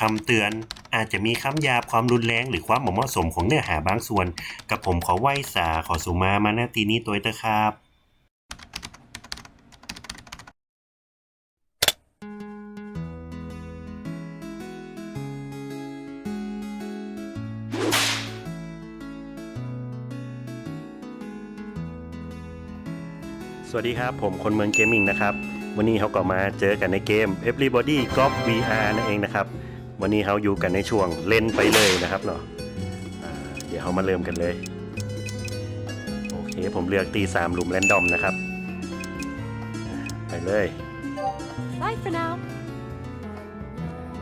คำเตือนอาจจะมีคำหยาบความรุนแรงหรือความเหมาะสมของเนื้อหาบางส่วน กับผมขอไหว้สาขอสุมามาณตีนี้ตัวเตอครับ สวัสดีครับ ผมคนเมืองเกมมิ่งนะครับ วันนี้เขาก็มาเจอกันในเกม Everybody Golf VR นั่นเองนะครับ วันนี้เขาอยู่กันในช่วงเล่นไปเลยนะครับเนาะอ่าเดี๋ยวเขามาเริ่มกันเลย โอเคผมเลือกตีสามหลุมแรนดอมนะครับอ่าไปเลย Bye for now.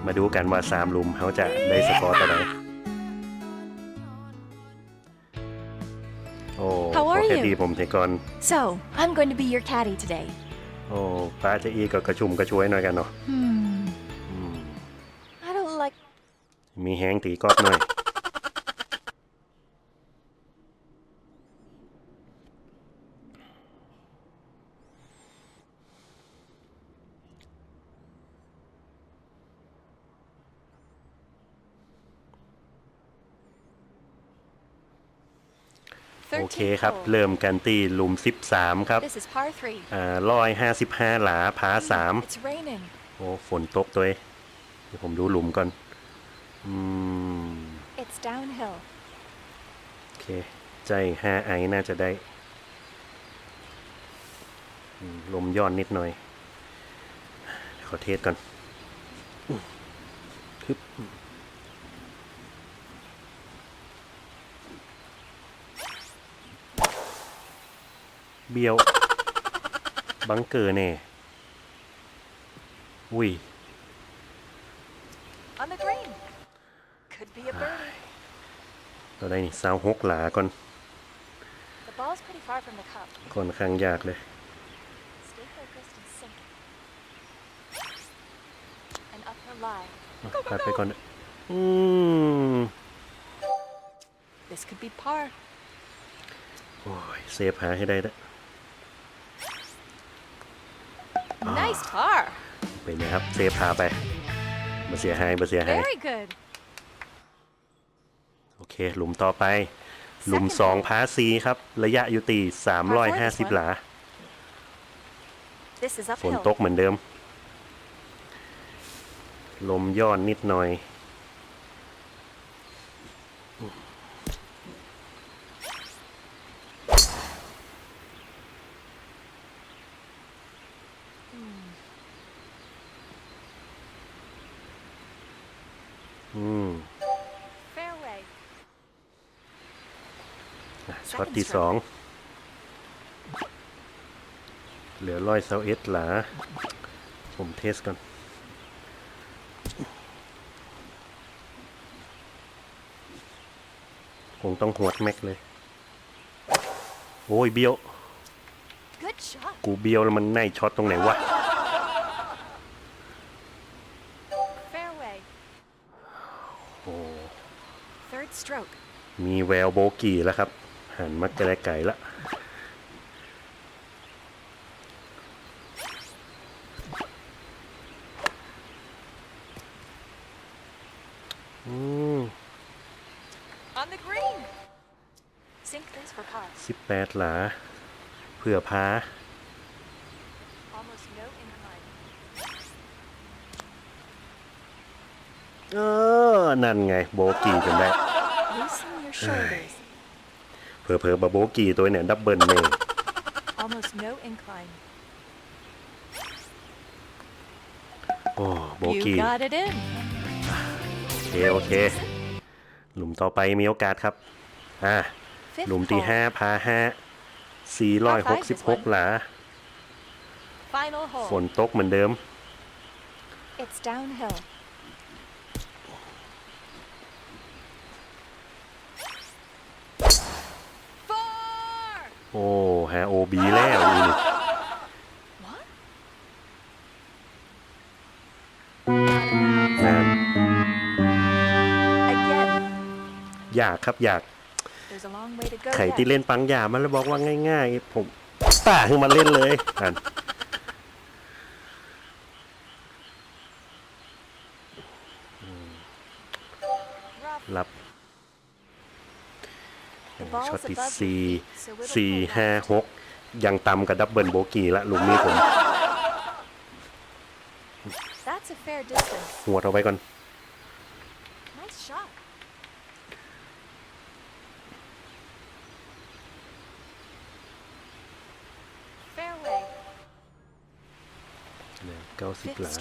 มาดูกันว่าสามหลุมเขาจะได้สกอร์เท่าไหร่โอ้ How ขอ are แค่ you? ดีผมเทก่อน So, I'm going to be your caddy today. โอ้ป้าจะอีก็กระชุ่มกระชวยหน่อยกันเนาะ Hmm. มีแห้งตีกอบหน่อยโอเค13ครับ hole. เริ่มกันตีหลุม 13 ครับ This is par three. อ่าร้อยห้าสิบห้าหลาผาสาม It's raining. โอ้ ฝนตกตัวเองเดี๋ยวผมดูหลุมก่อน อืม It's downhill. โอเค ใจห้าไอน่าจะได้อืมลมย้อนนิดหน่อย ขอเทสก่อนฮึบเบี้ยว บังเกอร์แน่ อุ้ย On the green. Could be a birdie. เราได้นี่ซาวหกหลาก่อน The ball's pretty far from the cup. ค่อนข้างยากเลย Stay focused and sink it. An uphill lie. พัดไปก่อนอืม This could be par. โอ้ยเซฟหาให้ได้แล้ว Nice par. เป็นไงครับ เซฟพาไปมาเสียหายมาเสียหาย Very good. โอเค หลุมต่อไป หลุมสองพาซีครับ ระยะอยู่ตี350หลา This is ฝน uphill. ตกเหมือนเดิม ลมย้อนนิดหน่อย อืม Fairway. อะช็อต ที่สองเหลือร้อยเซาเอสหลา ผมเทสก่อน คงต้องหวดแม็กเลย โอ้ยเบี้ยว Good shot. กูเบี้ยวแล้วมันในช็อตตรงไหนวะ Fairway. โอ้ Third stroke. มีแววโบกี้แล้วครับ หันมาไกลไกลๆละอืม On the green. Sink this for par. สิบแปดหลา เผื่อพา Almost no incline. เออ นั่นไง โบกี้จนได้ Loosen your shoulders. เผลอๆบาโบกี้ตัวเนี่ยดับเบิลเน่ Almost no incline. โอ้โบ You กี้ got it in. โอเคโอเค หลุมต่อไปมีโอกาสครับ อ่า Fifth หลุมที่ hole. ห้าพาห้าสี่ร้อยหกสิบหกหลา Final ฝ hole. นตกเหมือนเดิม It's downhill. Four. โอ้หาโอบีแล้วอีนี่ What? นะ Again. อยากครับอยาก There's a long way to go. ไข่ yet. ที่เล่นปังยามันแล้วบอกว่าง่าย ๆ ผมป่าขึ้นมาเล่นเลยอ่านอืม รับ The ball's ช็อตที่ above สี่ your feet, so it'll สี่ pull ห้า back. หกยังต่ำกับดับเบิลโบกี้ละหลุมนี้ผม That's a fair distance. หัวดเอาไว้ก่อน Nice shot. Fairway. เก้าสิบ Fifth หลา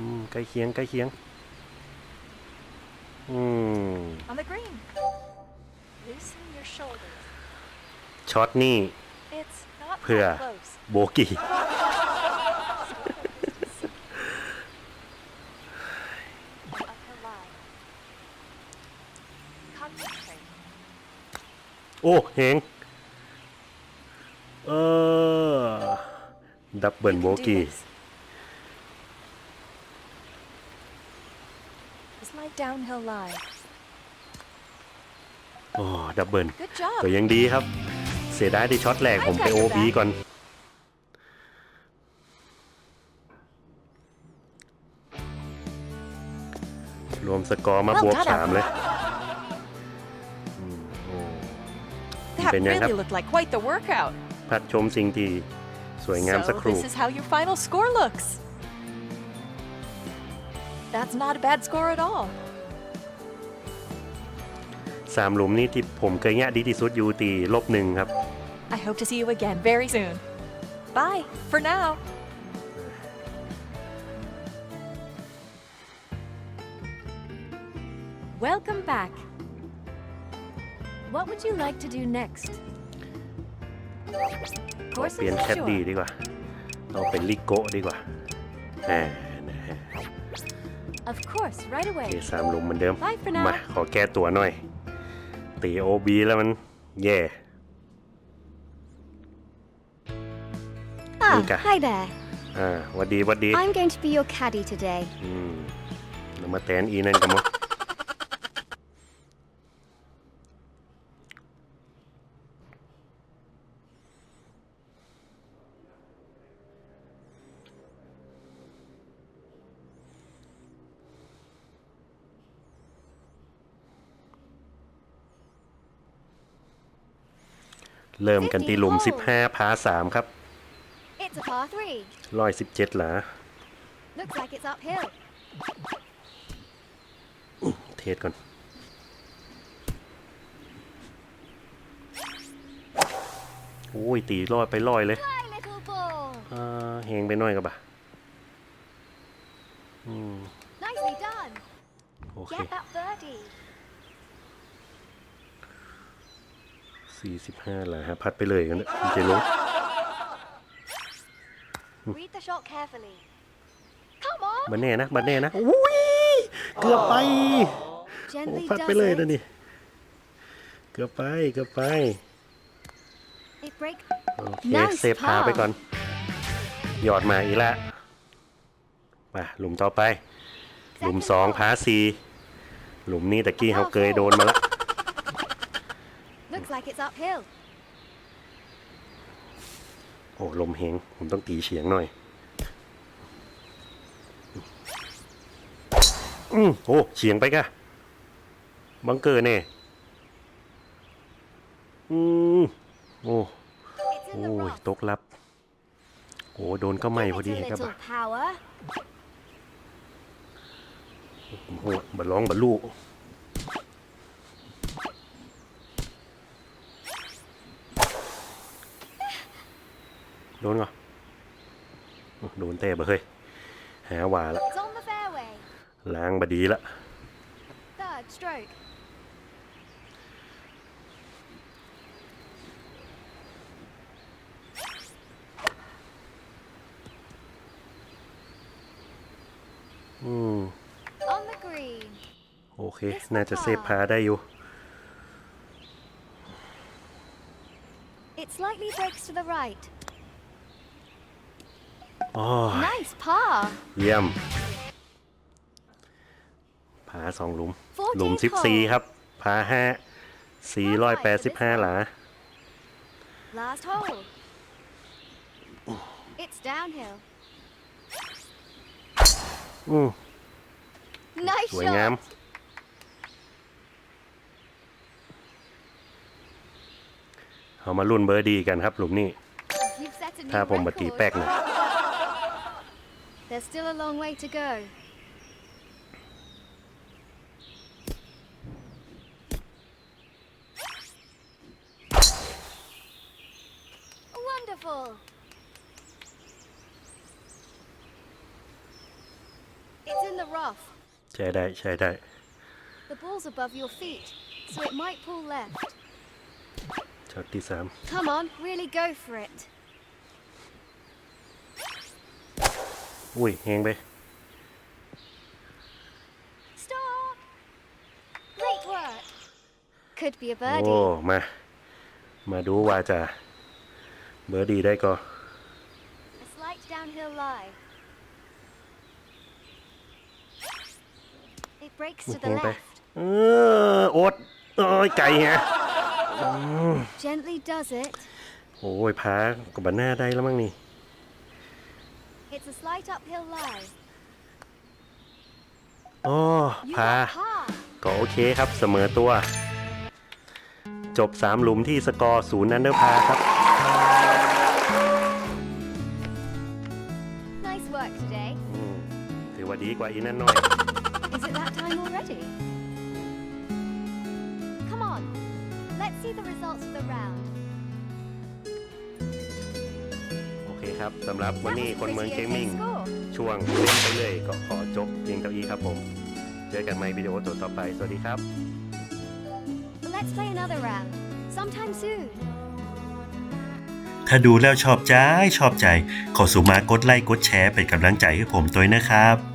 อืมใกล้เคียงใกล้เคียง อืม On the green. Loosen your shoulders. ช็อตนี่ It's not Pưa. that close. โบกี้ Upper line. Concentrate. โอ้เฮงเออ ดับเบิล You โบ can do กี้ this. It's my downhill line. โอ้ดับเบิล Good job. ก็ยังดีครับ เสียดายที่ช็อตแรกผมไปโอบีก่อน รวมสกอร์มาบวก Well done, สามเลย That Bên nhà really hấp. looked like quite the workout. พัดชมสิ่งที่สวยงามสัก So ครู่ this is how your final score looks. That's not a bad score at all. สามหลุมนี่ที่ผมเคยแงะดีที่สุดอยู่ตีลบหนึ่งครับ I hope to see you again very soon. Bye for now. Welcome back. What would you like to do next? ขอ Course เปลี่ยน is แคดดี้ sure. ดีกว่า เอาเป็นลิโกะดีกว่าแหมนะฮะ Of course, right โอเค away. สามหลุมเหมือนเดิม Bye for now. มาขอแก้ตัวหน่อย ตีโอบีแล้วมัน แย่ Ah, Mika. hi there. อ่าหวัดดีหวัดดี I'm going to be your caddy today. อืมแล้วมาแตนอีนั่นกันมั้ง เริ่มกันที่หลุม 15พา3ครับ It's a par three. ร้อยสิบเจ็ดหลา Looks like it's uphill. เทศก่อน โอ้ย ตีลอยไปลอยเลย Hi, little ball. อ่าเฮงไปหน่อยกับบ่ะอืม Nicely done. โอเค Get that birdie. สี่สิบห้าหลาฮะพัดไปเลยกันเนอะเจลง Read the shot carefully. Come on. บันแน่นะบันแน่นะอุ้ยเกือบไปโอ้ Gently พัด does ไปเลยนะ it. นี่ เกือบไปเกือบไป It break. โอเค Nice เซฟพาไปก่อน หยอดมาอีกแล้วมาหลุมต่อไป หลุมสองพาสี่หลุมนี้ตะกี้เขาเคยโดนมาแล้ว Looks like it's uphill. โอ้ลมเฮงผมต้องตีเฉียงหน่อย อืมโอ้เฉียงไปกะบังเกอร์เน่อืมโอ้ It's in โอ้ the ย rough. ตกลับ โอ้โดนก็ไม่ Give พอ it ดี a ครับ little power. โอ้บัดร้องบัดลูก โดนก่อนโดนเตะบ่เฮ้ยหาว่าละ It's on the fairway. ล้างบดีละ Third stroke. อืม On the green. โอเค น่าจะเซฟพาได้อยู่ It slightly breaks to the right. อ๋อ Nice par. เยี่ยม ผาสองหลุม หลุม14สิบสี่ครับ ผาห้าสี่ร้อยแปดสิบห้าหลา Last hole. It's downhill. อืม Nice สวยงาม shot. เอามารุ่นเบอร์ดีกันครับ หลุมนี้ You've set a new ถ้าผมมาตี record. แป๊กนะ There's still a long way to go. Wonderful. It's in the rough. ใช้ได้ใช้ได้ The ball's above your feet, so it might pull left. ช็อตที่สาม Come on, really go for it. อุ้ยแหงไป Stop! Great work. Could be a โอ้ birdie. มา มาดูว่าจะเบอร์ดีได้ก็ A slight downhill lie. It breaks to แห the งไป left. เออโอ๊ตโอ้ยไก่ฮะ Gently does it. โอ้ยพากับบันหน้าได้แล้วมั้งนี่ It's a slight uphill lie. อ๋อ You พา got par. ก็โอเคครับเสมอตัว จบ 3 หลุมที่สกอร์ศูนย์อันเดอร์พาครับ Nice work today. อืมถือว่าดีกว่าอีนั่นหน่อย Is it that time already? Come on. Let's see the results of the round. คครับสำหรับวัน That นี้ was a คนเมือง pretty เกม okay มิ่ง score. ช่วงเล่นไปเลยก็ขอจบเพียงเท่านี้ครับผม เจอกันใหม่วิดีโอตัวต่อไป สวัสดีครับ Let's play another round. Sometime soon. ถ้าดูแล้วชอบใจชอบใจ ขอสุมากดไลค์กดแชร์เป็นกำลังใจให้ผมตัวนะครับ